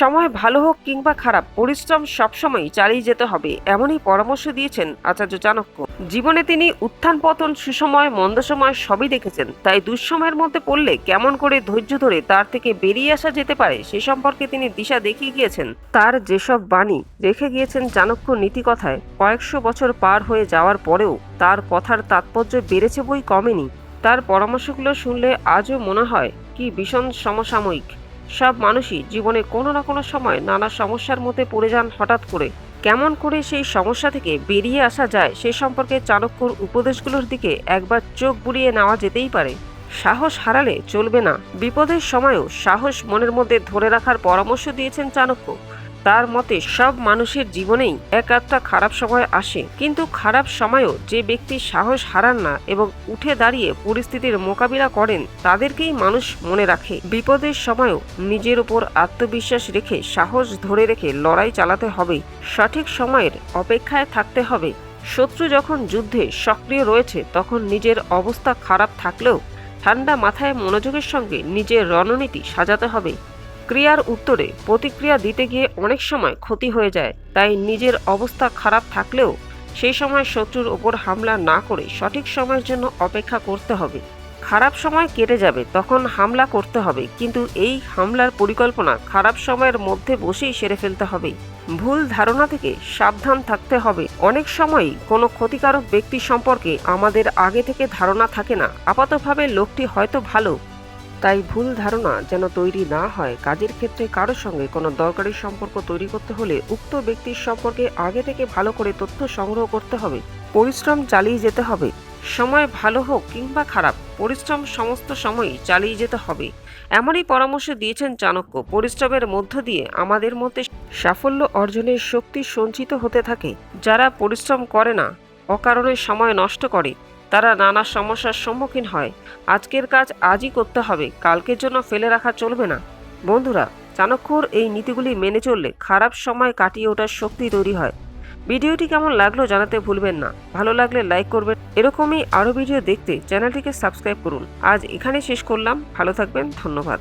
সময় ভালো হোক কিংবা খারাপ, পরিশ্রম সবসময় চালিয়ে যেতে হবে, এমনই পরামর্শ দিয়েছেন আচার্য চাণক্য। জীবনে তিনি উত্থান পতন, সুসময়, মন্দ সময় সবই দেখেছেন, তাই দুঃসময়ের মধ্যে পড়লে কেমন করে ধৈর্য ধরে তার থেকে বেরিয়ে আসা যেতে পারে সে সম্পর্কে তিনি দিশা দেখিয়ে গিয়েছেন। তার যেসব বাণী রেখে গিয়েছেন চাণক্য নীতিকথায়, কয়েকশো বছর পার হয়ে যাওয়ার পরেও তার কথার তাৎপর্য বেড়েছে বই কমেনি। তার পরামর্শগুলো শুনলে আজও মনে হয়, কি ভীষণ সমসাময়িক। সব মানুষই জীবনে কোনো না কোনো সময় নানা সমস্যার মধ্যে পড়ে যান হঠাৎ করে। কেমন করে সেই সমস্যা থেকে বেরিয়ে আসা যায় সে সম্পর্কে চাণক্যর উপদেশগুলোর দিকে একবার চোখ বুলিয়ে নেওয়া যেতেই পারে। সাহস হারালে চলবে না। বিপদের সময়ও সাহস মনের মধ্যে ধরে রাখার পরামর্শ দিয়েছেন চাণক্য। তার মতে সব মানুষের জীবনেই এক একটা খারাপ সময় আসে। কিন্তু খারাপ সময়েও যে ব্যক্তি সাহস হারান না এবং উঠে দাঁড়িয়ে পরিস্থিতির মোকাবিলা করেন, তাদেরকেই মানুষ মনে রাখে। বিপদের সময়ও নিজের উপর আত্মবিশ্বাস রেখে সাহস ধরে রেখে লড়াই চালাতে হবে। সঠিক সময়ের অপেক্ষায় থাকতে হবে। শত্রু যখন যুদ্ধে সক্রিয় রয়েছে, তখন নিজের অবস্থা খারাপ থাকলেও ঠান্ডা মাথায় মনোযোগের সঙ্গে নিজের রণনীতি সাজাতে হবে। ক্রিয়ার উত্তরে প্রতিক্রিয়া দিতে গিয়ে অনেক সময় ক্ষতি হয়ে যায়, তাই নিজের অবস্থা খারাপ থাকলেও সেই সময় শত্রুর ওপর হামলা না করে সঠিক সময়ের জন্য অপেক্ষা করতে হবে। খারাপ সময় কেটে যাবে, তখন হামলা করতে হবে, কিন্তু এই হামলার পরিকল্পনা খারাপ সময়ের মধ্যে বসেই সেরে ফেলতে হবে। ভুল ধারণা থেকে সাবধান থাকতে হবে। অনেক সময়ই কোনো ক্ষতিকারক ব্যক্তি সম্পর্কে আমাদের আগে থেকে ধারণা থাকে না। আপাতভাবে লোকটি হয়তো ভালো তাই ভুল ধারণা যেন তৈরি না হয়। কাজের ক্ষেত্রে কারোর সঙ্গে কোনো দরকারি সম্পর্ক তৈরি করতে হলে উক্ত ব্যক্তির সম্পর্কে আগে থেকে ভালো করে তথ্য সংগ্রহ করতে হবে। পরিশ্রম চালিয়ে যেতে হবে। সময় ভালো হোক কিংবা খারাপ, পরিশ্রম সমস্ত সময়ই চালিয়ে যেতে হবে। এমনই পরামর্শ দিয়েছেন চাণক্য। পরিশ্রমের মধ্য দিয়ে আমাদের মধ্যে সাফল্য অর্জনের শক্তি সঞ্চিত হতে থাকে। যারা পরিশ্রম করে না, অকারণে সময় নষ্ট করে। তারা নানা সমস্যার সম্মুখীন হয়। আজকের কাজ আজই করতে হবে, কালকের জন্য ফেলে রাখা চলবে না। বন্ধুরা, চাণক্যর এই নীতিগুলি মেনে চললে খারাপ সময় কাটিয়ে ওঠার শক্তি তৈরি হয়। ভিডিওটি কেমন লাগল জানাতে ভুলবেন না। ভালো লাগলে লাইক করবেন। এরকমই আরও ভিডিও দেখতে চ্যানেলটিকে সাবস্ক্রাইব করুন। আজ এখানে শেষ করলাম। ভালো থাকবেন। ধন্যবাদ।